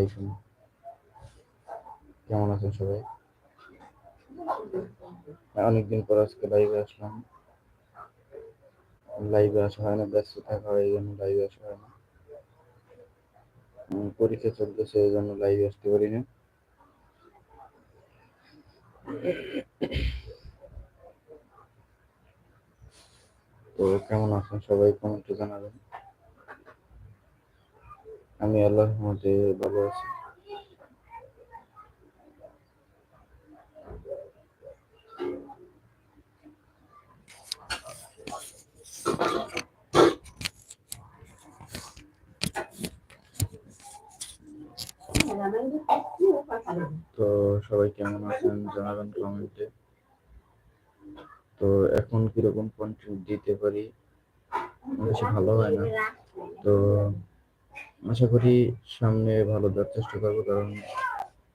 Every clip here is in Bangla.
আলাইকুম কেমন আছেন সবাই? অনেকদিন পর আজকে লাইভে আসলাম। লাইভে আসা হয় না ব্যস্ত থাকা হয়, এই জন্য লাইভে আসা হয় না। পরীক্ষা চলতেছে, এই জন্য লাইভে আসতে পারি না। তো কেমন আছেন সবাই কমেন্টে জানাবেন। আমি আল্লাহর রহমতে ভালো আছি। তো সবাই কেমন আছেন জানাবেন কমেন্টে তো এখন কীরকম কন্টেন্ট দিতে পারি? বেশি ভালো হয় না। তো আশা করি সামনে ভালো দেওয়ার চেষ্টা করব কারণ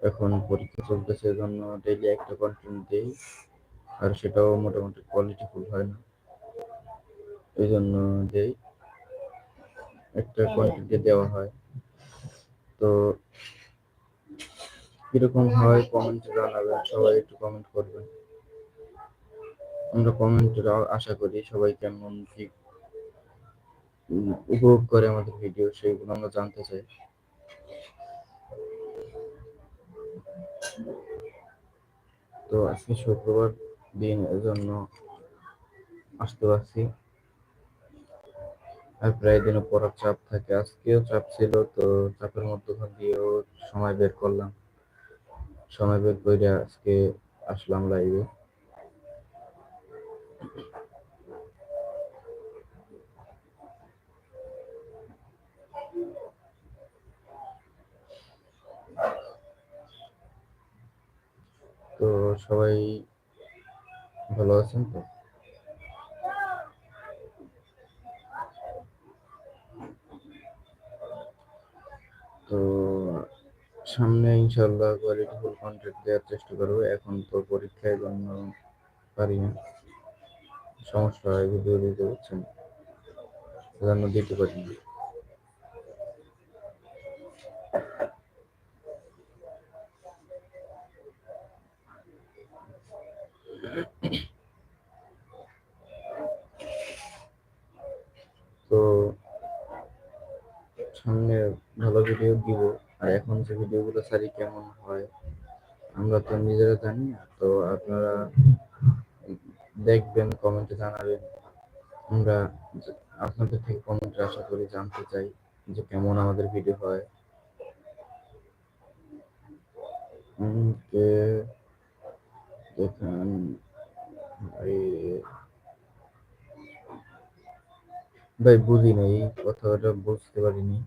এখন পরীক্ষা চলতেছে জন্য ডেইলি একটা কন্টেন্ট দিই আর সেটাও মোটামুটি কোয়ালিটি কোয়ালিটিফুল হয় না। এই জন্য দেই একটা কন্টেন্টে দেওয়া হয়। তো কীরকম হয় কমেন্টে জানাবেন সবাই একটু কমেন্ট করবেন। আমরা কমেন্টের আশা করি সবাই কেমন কি উম, উপভোগ করে আমাদের ভিডিও সেইগুলো আমরা জানতে চাই। তো আজকে শুক্রবার দিন, এজন্য আসতে পারছি। আর প্রায় দিনও পড়ার চাপ থাকে। আজকেও চাপ ছিল, তো চাপের মধ্যখান দিয়েও সময় বের করলাম। সময় বের করে আজকে আসলাম লাইভে তো সবাই ভালো আছেন তো? তো সামনে ইনশাল্লাহ কোয়ালিটিফুল কন্টেন্ট দেওয়ার চেষ্টা করব। এখন তো পরীক্ষায় জন্য পারি না। সমস্যা হয় ভিডিও দিতে পারছেন সেজন্য দিতে পারি না তো সামনে ভালো ভিডিও দিব আর এখন যে ভিডিওগুলো সারি কেমন হয়, আমরা তো নিজেরা জানি না, তো আপনারা দেখবেন কমেন্টে জানাবেন। আমরা আপনাদের থেকে কমেন্টে আশা করি জানতে চাই যে কেমন আমাদের ভিডিও হয়। কে ভাই, বুঝি নাই, কথাটা বুঝতে পারিনি।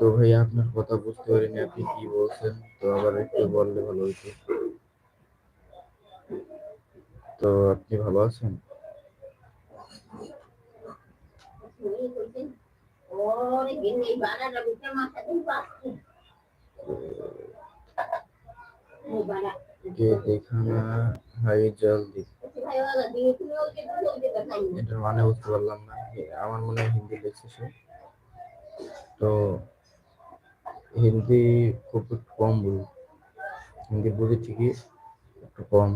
তো ভাই আপনার কথা বুঝতে পারিনি, আপনি কি বলছেন? তো আবার একটু বললে ভালো হতো তো আপনি ভালো আছেন? কে এটার মানে বুঝতে পারলাম না। আমার মনে হয় হিন্দি লিখছে সে। তো হিন্দি খুব একটু কম বলি হিন্দি বুঝি ঠিকই একটু কম।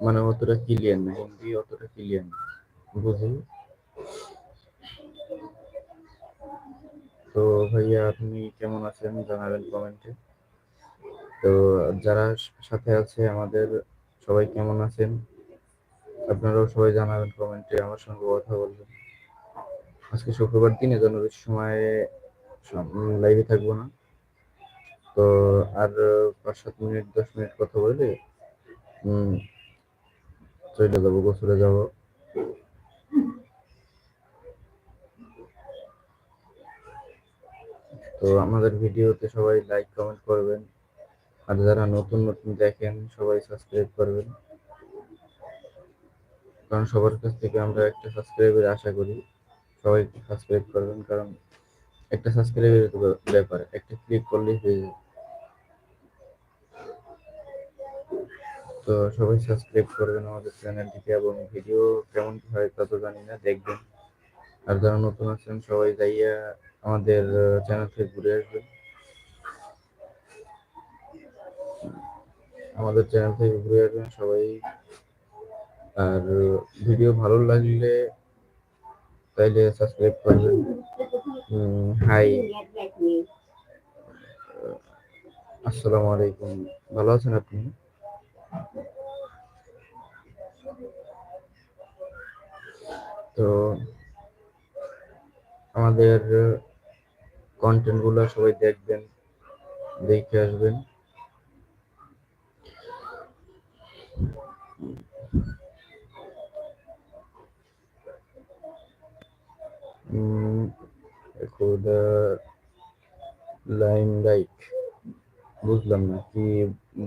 মানে অতটা ক্লিয়ার না, হিন্দি অতটা ক্লিয়ার না বুঝি তো ভাইয়া, আপনি কেমন আছেন? জানাবেন কমেন্টে তো যারা সাথে আছে আমাদের, সবাই কেমন আছেন? আপনারাও সবাই জানাবেন কমেন্টে আমার সঙ্গে কথা বলবেন। আজকে শুক্রবার দিন এজন্য বেশি সময় লাইভে থাকব না। তো আর পাঁচ সাত মিনিট দশ মিনিট কথা বলে উম, চলে যাব গোসলে যাব। তো আমাদের ভিডিওতে সবাই লাইক কমেন্ট করবেন। আর যারা নতুন নতুন দেখেন সবাই সাবস্ক্রাইব করবেন। কারণ সবার কাছ থেকে আমরা একটা সাবস্ক্রাইবের আশা করি সবাই সাবস্ক্রাইব করবেন। কারণ একটা সাবস্ক্রাইবের ব্যাপার, একটা ক্লিক করলেই হয়ে যায়। তো সবাই সাবস্ক্রাইব করবেন আমাদের চ্যানেলটিকে এবং ভিডিও কেমন হয় তা তো জানি না, দেখবেন। আর যারা নতুন আছেন, সবাই যাইয়া আমাদের চ্যানেল থেকে ঘুরে আসবেন। আমাদের চ্যানেল থেকে ঘুরে আসবেন সবাই। আর ভিডিও ভালো লাগলে তাইলে সাবস্ক্রাইব করবেন হাই আসসালামু আলাইকুম। ভালো আছেন আপনি? তো আমাদের কন্টেন্টগুলো সবাই দেখবেন, দেখে আসবেন। খুদা লাইম লাইক বুঝলাম না, কি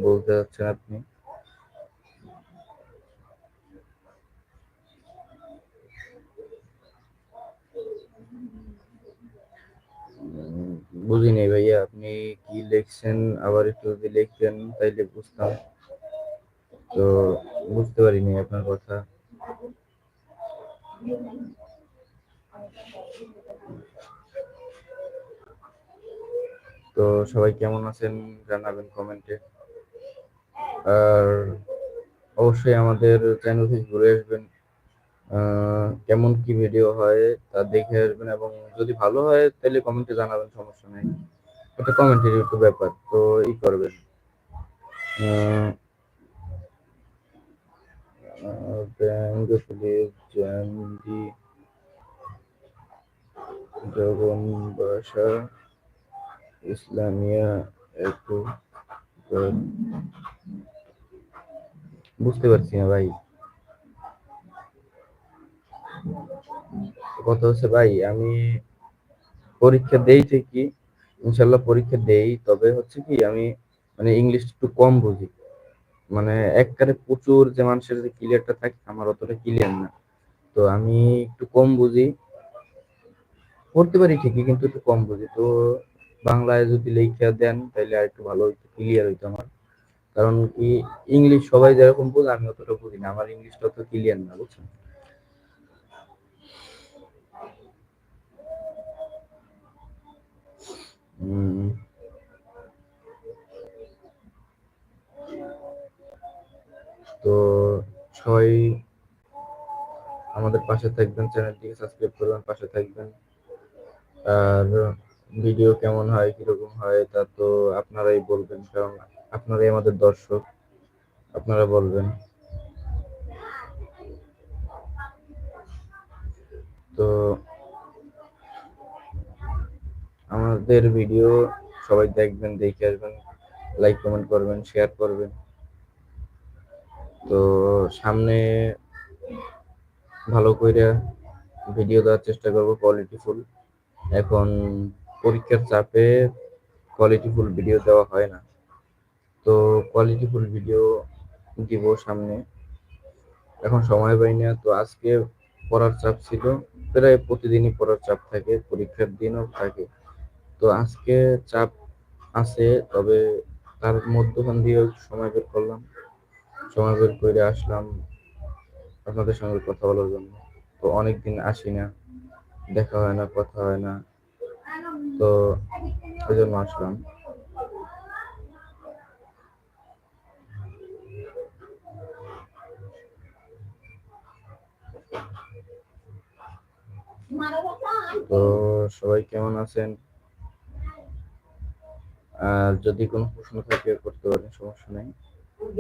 বলতে চাচ্ছেন আপনি? বুঝিনি ভাইয়া, আপনি কি লিখছেন? আবার একটু যদি লিখতেন, তাইলে বুঝতাম। তো বুঝতে পারিনি আপনার কথা। তো সবাই কেমন আছেন জানাবেন কমেন্টে। আর অবশ্যই আমাদের চ্যানেল থেকে ঘুরে আসবেন। কেমন কি ভিডিও হয় তা দেখে আসবেন এবং যদি ভালো হয় তাহলে কমেন্টে জানাবেন, সমস্যা নেই। এটা কমেন্টের একটু ব্যাপার, তো ই করবেন। ব্যাংক পুলিশ জগন বাসা ইসলামিয়া, একটু বুঝতে পারছি না ভাই। কথা হচ্ছে ভাই, আমি পরীক্ষা দেই ঠিকই, ইনশাল্লাহ পরীক্ষা দেই, তবে হচ্ছে কি আমি মানে ইংলিশ একটু কম বুঝি। মানে একবারে প্রচুর যে মানুষের যে ক্লিয়ারটা থাকে, আমার অতটা ক্লিয়ার না। তো আমি একটু কম বুঝি। পড়তে পারি ঠিকই, কিন্তু একটু কম বুঝি। তো বাংলায় যদি লেখা দেন তাহলে আর একটু ভালো হইতো ক্লিয়ার হইতো আমার। কারণ কি ইংলিশ সবাই যেরকম বুঝে, আমি অতটা বুঝি না। আমার ইংলিশটা অত ক্লিয়ার না, বুঝছেন? তো সবাই আমাদের পাশে থাকবেন, চ্যানেলটিকে সাবস্ক্রাইব করবেন, পাশে থাকবেন। আর ভিডিও কেমন হয়, কীরকম হয়, তা তো আপনারাই বলবেন, কারণ আপনারাই আমাদের দর্শক, আপনারা বলবেন। তো আমাদের ভিডিও সবাই দেখবেন, দেখে আসবেন লাইক কমেন্ট করবেন শেয়ার করবেন। তো সামনে ভালো করে ভিডিও দেওয়ার চেষ্টা করব কোয়ালিটিফুল এখন পরীক্ষার চাপে কোয়ালিটিফুল ভিডিও দেওয়া হয় না। তো কোয়ালিটিফুল ভিডিও দিব সামনে। এখন সময় পাই না, তো আজকে পড়ার চাপ ছিল। প্রায় প্রতিদিনই পড়ার চাপ থাকে, পরীক্ষার দিনও থাকে। তো আজকে চাপ আছে, তবে তার মধ্যখান দিয়ে সময় বের করলাম। সময় বের করে আসলাম আপনাদের সঙ্গে কথা বলার জন্য। তো অনেকদিন আসি না। দেখা হয় না, কথা হয় না। তো ওই জন্য আসলাম। তো সবাই কেমন আছেন? আর যদি কোনো প্রশ্ন থাকে, করতে পারেন, সমস্যা নেই।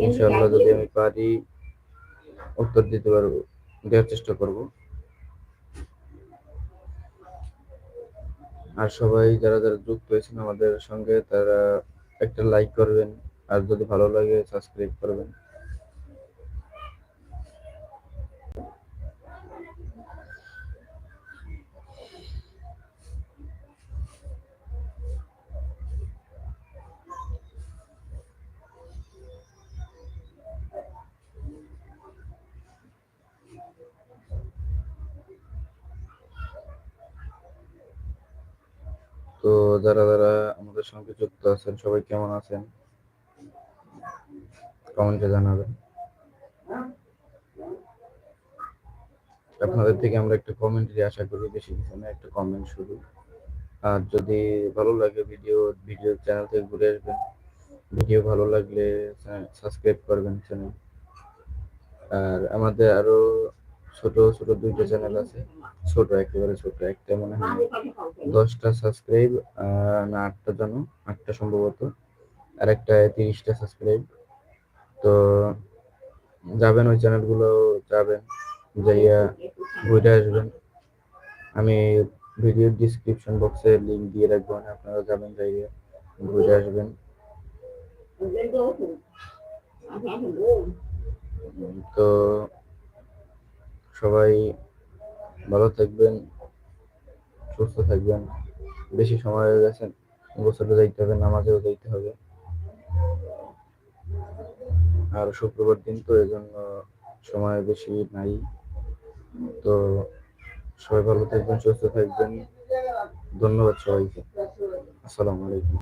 ইনশাআল্লাহ যদি আমি পারি, উত্তর দিতে পারব, দেওয়ার চেষ্টা করব। আর সবাই যারা যারা যুক্ত হয়েছেন আমাদের সঙ্গে, তারা একটা লাইক করবেন। আর যদি ভালো লাগে সাবস্ক্রাইব করবেন। তো যারা যারা আমাদের সঙ্গে যুক্ত আছেন, সবাই কেমন আছেন? কমেন্টে জানাবেন। আপনাদের থেকে আমরা একটা কমেন্টারি আশা করি বেশি কিছু না, একটা কমেন্ট শুরু। আর যদি ভালো লাগে ভিডিও ভিডিও চ্যানেল থেকে ঘুরে আসবেন। ভিডিও ভালো লাগলে সাবস্ক্রাইব করবেন চ্যানেল আর আমাদের আরও ছোট ছোট দুইটা চ্যানেল আছে। ছোট একেবারে ছোট একটা মনে হয়। দশটা সাবস্ক্রাইব না আটটা জানো? আটটা সম্ভবত। আর একটা তিরিশটা সাবস্ক্রাইব তো যাবেন ওই চ্যানেলগুলো যাবেন, যাইয়া ঘুরে আসবেন। আমি ভিডিও ডিসক্রিপশন বক্সে লিংক দিয়ে রাখব আপনারা যাবেন, যাইয়া ঘুরে আসবেন। তো সবাই ভালো থাকবেন, সুস্থ থাকবেন, বেশি সময় হয়ে গেছে, গোসলে যাইতে হবে, নামাজেও যাইতে হবে। আর শুক্রবার দিন তো এজন্য সময় বেশি নাই। তো সবাই ভালো থাকবেন, সুস্থ থাকবেন। ধন্যবাদ সবাইকে। আসসালামু আলাইকুম।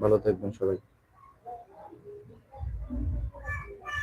ভালো থাকবেন সবাই।